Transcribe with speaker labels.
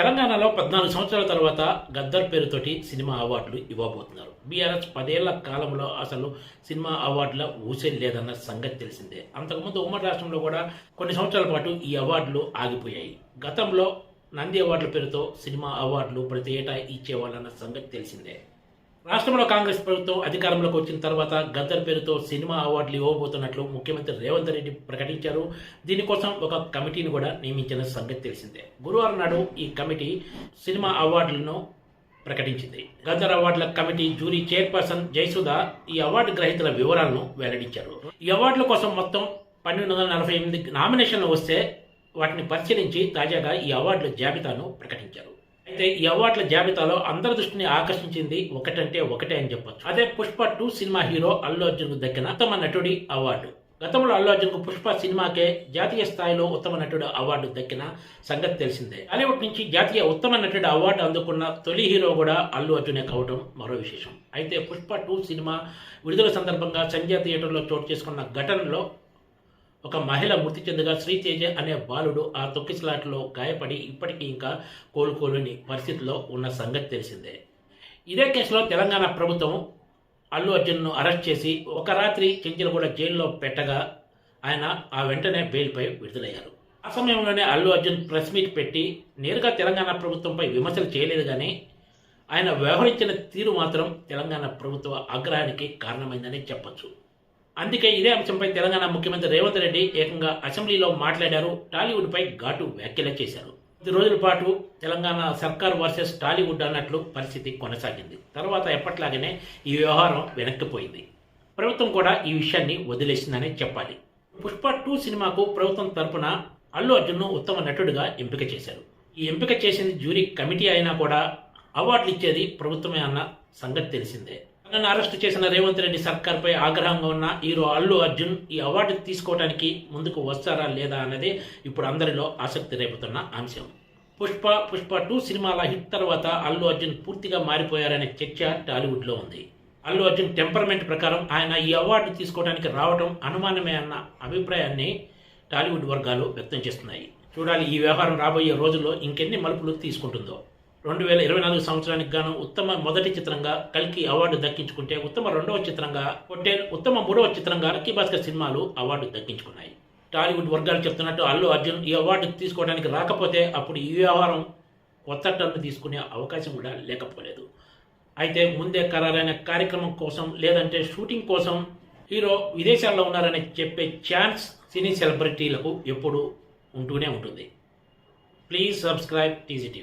Speaker 1: తెలంగాణలో పద్నాలుగు సంవత్సరాల తర్వాత గద్దర్ పేరుతోటి సినిమా అవార్డులు ఇవ్వబోతున్నారు. బీఆర్ఎస్ పదేళ్ళ కాలంలో అసలు సినిమా అవార్డుల ఊసే లేదన్న సంగతి తెలిసిందే. అంతకుముందు ఉమ్మడి రాష్ట్రంలో కూడా కొన్ని సంవత్సరాల పాటు ఈ అవార్డులు ఆగిపోయాయి. గతంలో నంది అవార్డుల పేరుతో సినిమా అవార్డులు ప్రతి ఏటా ఇచ్చేవాళ్ళన్న సంగతి తెలిసిందే. రాష్ట్రంలో కాంగ్రెస్ ప్రభుత్వం అధికారంలోకి వచ్చిన తర్వాత గద్దర్ పేరుతో సినిమా అవార్డులు ఇవ్వబోతున్నట్లు ముఖ్యమంత్రి రేవంత్ రెడ్డి ప్రకటించారు. దీనికోసం ఒక కమిటీని కూడా నియమించిన సంగతి తెలిసిందే. గురువారం నాడు ఈ కమిటీ సినిమా అవార్డులను ప్రకటించింది. గద్దర్ అవార్డుల కమిటీ జూరీ చైర్పర్సన్ జయసుధ ఈ అవార్డు గ్రహీతల వివరాలను వెల్లడించారు. ఈ అవార్డుల కోసం మొత్తం పన్నెండు వందల నలభై ఎనిమిది నామినేషన్లు వస్తే వాటిని పరిశీలించి తాజాగా ఈ అవార్డుల జాబితాను ప్రకటించారు. అయితే ఈ అవార్డుల జాబితాలో అందరి దృష్టిని ఆకర్షించింది ఒకటంటే ఒకటే అని చెప్పొచ్చు. అదే Pushpa two cinema hero Allu Arjun దక్కిన ఉత్తమ నటుడి అవార్డు. గతంలో అల్లు అర్జున్కు పుష్ప సినిమాకే జాతీయ స్థాయిలో ఉత్తమ నటుడు అవార్డు దక్కిన సంగతి తెలిసిందే. టాలీవుడ్ నుంచి జాతీయ ఉత్తమ నటుడు అవార్డు అందుకున్న తొలి హీరో కూడా అల్లు అర్జునే కావడం మరో విశేషం. అయితే పుష్ప టూ సినిమా విడుదల సందర్భంగా సంజయ్ థియేటర్లో చోటు చేసుకున్న ఘటనలో ఒక మహిళ మృతి చెందగా శ్రీతేజ అనే బాలుడు ఆ తొక్కిసలాటలో గాయపడి ఇప్పటికీ ఇంకా కోలుకోలేని పరిస్థితిలో ఉన్న సంగతి తెలిసిందే. ఇదే కేసులో తెలంగాణ ప్రభుత్వం అల్లు అర్జున్ను అరెస్ట్ చేసి ఒక రాత్రి చెంచలగూడ జైల్లో పెట్టగా ఆయన ఆ వెంటనే బెయిల్పై విడుదలయ్యారు. ఆ సమయంలోనే అల్లు అర్జున్ ప్రెస్ మీట్ పెట్టి నేరుగా తెలంగాణ ప్రభుత్వంపై విమర్శలు చేయలేదు కానీ ఆయన వ్యవహరించిన తీరు మాత్రం తెలంగాణ ప్రభుత్వ ఆగ్రహానికి కారణమైందని చెప్పొచ్చు. అందుకే ఇదే అంశంపై తెలంగాణ ముఖ్యమంత్రి రేవంత్ రెడ్డి ఏకంగా అసెంబ్లీలో మాట్లాడారు. టాలీవుడ్పై ఘాటు వ్యాఖ్యలు చేశారు. కొద్ది రోజుల పాటు తెలంగాణ సర్కార్ వర్సెస్ టాలీవుడ్ అన్నట్లు పరిస్థితి కొనసాగింది. తర్వాత ఎప్పట్లాగానే ఈ వ్యవహారం వెనక్కిపోయింది ప్రభుత్వం కూడా ఈ విషయాన్ని వదిలేసిందనే చెప్పాలి. పుష్ప టూ సినిమాకు ప్రభుత్వం తరపున అల్లు అర్జున్ను ఉత్తమ నటుడిగా ఎంపిక చేశారు. ఈ ఎంపిక చేసింది జ్యూరీ కమిటీ అయినా కూడా అవార్డులు ఇచ్చేది ప్రభుత్వమే అన్న సంగతి తెలిసిందే. నన్ను అరెస్ట్ చేసిన రేవంత్ రెడ్డి సర్కార్పై ఆగ్రహంగా ఉన్న హీరో అల్లు అర్జున్ ఈ అవార్డు తీసుకోవడానికి ముందుకు వస్తారా లేదా అన్నది ఇప్పుడు అందరిలో ఆసక్తి రేపుతున్న అంశం. పుష్ప పుష్ప టూ సినిమాల హిట్ తర్వాత అల్లు అర్జున్ పూర్తిగా మారిపోయారనే చర్చ టాలీవుడ్లో ఉంది. అల్లు అర్జున్ టెంపర్మెంట్ ప్రకారం ఆయన ఈ అవార్డు తీసుకోవడానికి రావడం అనుమానమే అన్న అభిప్రాయాన్ని టాలీవుడ్ వర్గాలు వ్యక్తం చేస్తున్నాయి. చూడాలి ఈ వ్యవహారం రాబోయే రోజుల్లో ఇంకెన్ని మలుపులు తీసుకుంటుందో. రెండు వేల ఇరవై నాలుగు సంవత్సరానికి గాను ఉత్తమ మొదటి చిత్రంగా కల్కి అవార్డు దక్కించుకుంటే ఉత్తమ రెండవ చిత్రంగా పొట్టేల్ ఉత్తమ మూడవ చిత్రంగా లక్కీ భాస్కర్ సినిమాలు అవార్డు దక్కించుకున్నాయి. టాలీవుడ్ వర్గాలు చెప్తున్నట్టు అల్లు అర్జున్ ఈ అవార్డు తీసుకోవడానికి రాకపోతే అప్పుడు ఈ వ్యవహారం కొత్త టర్న్ తీసుకునే అవకాశం కూడా లేకపోలేదు. అయితే ముందే ఖరారైన కార్యక్రమం కోసం లేదంటే షూటింగ్ కోసం హీరో విదేశాల్లో ఉన్నారని చెప్పే ఛాన్స్ సినీ సెలబ్రిటీలకు ఎప్పుడూ ఉంటూనే ఉంటుంది. Please subscribe TG TV.